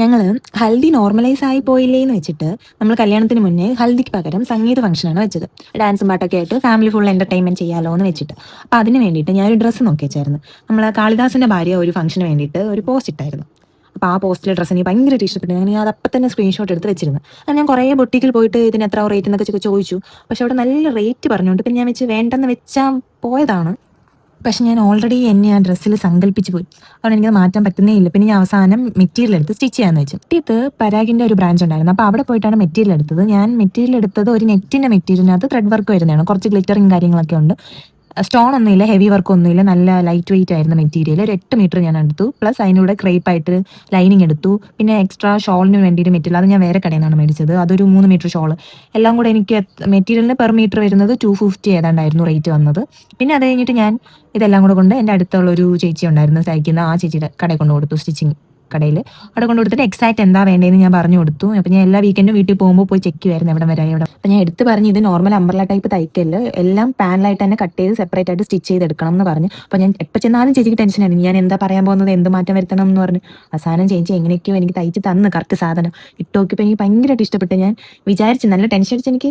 ഞങ്ങൾ ഹൽദി നോർമലൈസ് ആയി പോയില്ലേ എന്ന് വെച്ചിട്ട് നമ്മൾ കല്യാണത്തിന് മുന്നേ ഹൽദിക്ക് പകരം സംഗീത ഫംഗ്ഷനാണ് വെച്ചത്. ഡാൻസും പാട്ടൊക്കെ ആയിട്ട് ഫാമിലി ഫുൾ എന്റർടൈൻമെന്റ് ചെയ്യാലോ എന്ന് വെച്ചിട്ട്. അപ്പോൾ അതിന് വേണ്ടിയിട്ട് ഞാൻ ഒരു ഡ്രസ്സ് നോക്കി വെച്ചായിരുന്നു. നമ്മൾ കാളിദാസിന്റെ ഭാര്യ ഒരു ഫംഗ്ഷന് വേണ്ടിയിട്ട് ഒരു പോസ്റ്റ് ഇട്ടായിരുന്നു. അപ്പോൾ ആ പോസ്റ്റിലെ ഡ്രസ്സ് എനിക്ക് ഭയങ്കരമായിട്ട് ഇഷ്ടപ്പെട്ടു. ഞാൻ അത് അപ്പം തന്നെ സ്ക്രീൻഷോട്ട് എടുത്ത് വെച്ചിരുന്നു. അത് ഞാൻ കുറേ ബൊട്ടിക്കിൽ പോയിട്ട് ഇതിന് എത്ര റേറ്റ് എന്നൊക്കെ ചോദിച്ചു. പക്ഷെ അവിടെ നല്ല റേറ്റ് പറഞ്ഞുകൊണ്ട് പിന്നെ ഞാൻ വെച്ച് വേണ്ടെന്ന് വെച്ചാൽ പോയതാണ്. പക്ഷെ ഞാൻ ഓൾറെഡി എന്നെ ആ ഡ്രസ്സിൽ സങ്കല്പിച്ച് പോയി. അതുകൊണ്ട് എനിക്ക് മാറ്റാൻ പറ്റുന്നേ ഇല്ല. പിന്നെ ഞാൻ അവസാനം മെറ്റീരിയൽ എടുത്ത് സ്റ്റിച്ച് ചെയ്യാന്ന് വെച്ചു. ഇത് പരാഗിന്റെ ഒരു ബ്രാഞ്ച് ഉണ്ടായിരുന്നു. അപ്പോൾ അവിടെ പോയിട്ടാണ് മെറ്റീരിയൽ എടുത്തത്. ഞാൻ മെറ്റീരിയൽ എടുത്തത് ഒരു നെറ്റിന്റെ മെറ്റീരിയലിനകത്ത് ത്രെഡ് വർക്ക് വരുന്നതാണ്. കുറച്ച് ഗ്ലിറ്ററിങ് കാര്യങ്ങളൊക്കെ ഉണ്ട്. സ്റ്റോൺ ഒന്നുമില്ല ഹെവി വർക്ക് ഒന്നുമില്ല നല്ല ലൈറ്റ് വെയിറ്റ് ആയിരുന്ന മെറ്റീരിയൽ ഒരു എട്ട് മീറ്റർ ഞാൻ എടുത്തു. പ്ലസ് അതിനൂടെ ക്രേപ്പ് ആയിട്ട് ലൈനിങ് എടുത്തു. പിന്നെ എക്സ്ട്രാ ഷോളിന് വേണ്ടിയിട്ട് മെറ്റീരിയൽ അത് ഞാൻ വേറെ കടയിൽ നിന്നാണ് മേടിച്ചത്. അതൊരു മൂന്ന് മീറ്റർ ഷോൾ എല്ലാം കൂടെ എനിക്ക് മെറ്റീരിയലിന് പെർ മീറ്റർ വരുന്നത് ടു ഫിഫ്റ്റി ഏതാണ്ടായിരുന്നു റേറ്റ് വന്നത്. പിന്നെ അത് കഴിഞ്ഞിട്ട് ഞാൻ ഇതെല്ലാം കൂടെ കൊണ്ട് എന്റെ അടുത്തുള്ള ഒരു ചേച്ചി ഉണ്ടായിരുന്നു തയ്ക്കുന്ന ആ ചേച്ചിയുടെ കടയിൽ കൊണ്ട് കൊടുത്തു സ്റ്റിച്ചിങ് കടയിൽ. അവിടെ കൊണ്ട് കൊടുത്തിട്ട് എക്സാക്ട് എന്താ വേണ്ടതെന്ന് ഞാൻ പറഞ്ഞു കൊടുത്തു. അപ്പം ഞാൻ എല്ലാ വീക്കെൻഡും വീട്ടിൽ പോകുമ്പോൾ പോയി ചെക്ക് ചെയ്യുമായിരുന്നു എവിടെ വരെ എവിടെ. അപ്പം ഞാൻ എടുത്ത് പറഞ്ഞു ഇത് നോർമൽ അമ്പ്രല ടൈപ്പ് തയ്ക്കൽ. എല്ലാം പാനലായിട്ട് തന്നെ കട്ട് ചെയ്ത് സെപ്പറേറ്റ് ആയിട്ട് സ്റ്റിച്ച് ചെയ്തെടുക്കണം എന്ന് പറഞ്ഞു. അപ്പം ഞാൻ എപ്പോൾ ചെന്നാലും ചേച്ചിക്ക് ടെൻഷനായിരുന്നു ഞാൻ എന്താ പറയാൻ പോകുന്നത്? എന്ത് മാറ്റം വരുത്തണം എന്ന് പറഞ്ഞു. അവസാനം ചേച്ചി എങ്ങനെയൊക്കെയോ എനിക്ക് തയ്ച്ച് തന്ന് കറക്റ്റ് സാധനം. ഇട്ട് നോക്കിയപ്പോൾ എനിക്ക് ഭയങ്കരമായിട്ട് ഇഷ്ടപ്പെട്ട് ഞാൻ വിചാരിച്ചു. നല്ല ടെൻഷൻ അടിച്ച് എനിക്ക്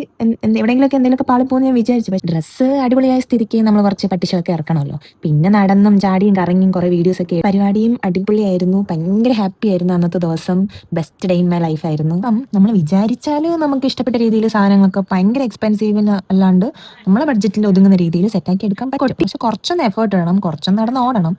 എവിടെയെങ്കിലുമൊക്കെ എന്തെങ്കിലുമൊക്കെ പാളി പോകുന്ന ഞാൻ വിചാരിച്ചു. പക്ഷേ ഡ്രസ്സ് അടിപൊളിയായ സ്ഥിതിക്ക് നമ്മൾ കുറച്ച് പട്ടിഷൊക്കെ ഇറക്കണമല്ലോ. പിന്നെ നടന്നും ചാടിയും കറങ്ങിയും കുറേ വീഡിയോസ് ഒക്കെ. പരിപാടിയും അടിപൊളിയായിരുന്നു. ഭയങ്കര ഹാപ്പി ആയിരുന്നു അന്നത്തെ ദിവസം. Best day in my life ആയിരുന്നു. അപ്പം നമ്മൾ വിചാരിച്ചാൽ നമുക്ക് ഇഷ്ടപ്പെട്ട രീതിയിൽ സാധനങ്ങളൊക്കെ ഭയങ്കര എക്സ്പെൻസീവ് അല്ലാണ്ട് നമ്മളെ ബഡ്ജറ്റിൽ ഒതുങ്ങുന്ന രീതിയിൽ സെറ്റാക്കി എടുക്കാൻ പറ്റും. പക്ഷെ കുറച്ചൊന്ന് എഫേർട്ട് വേണം കുറച്ചൊന്ന് നടന്ന് ഓടണം.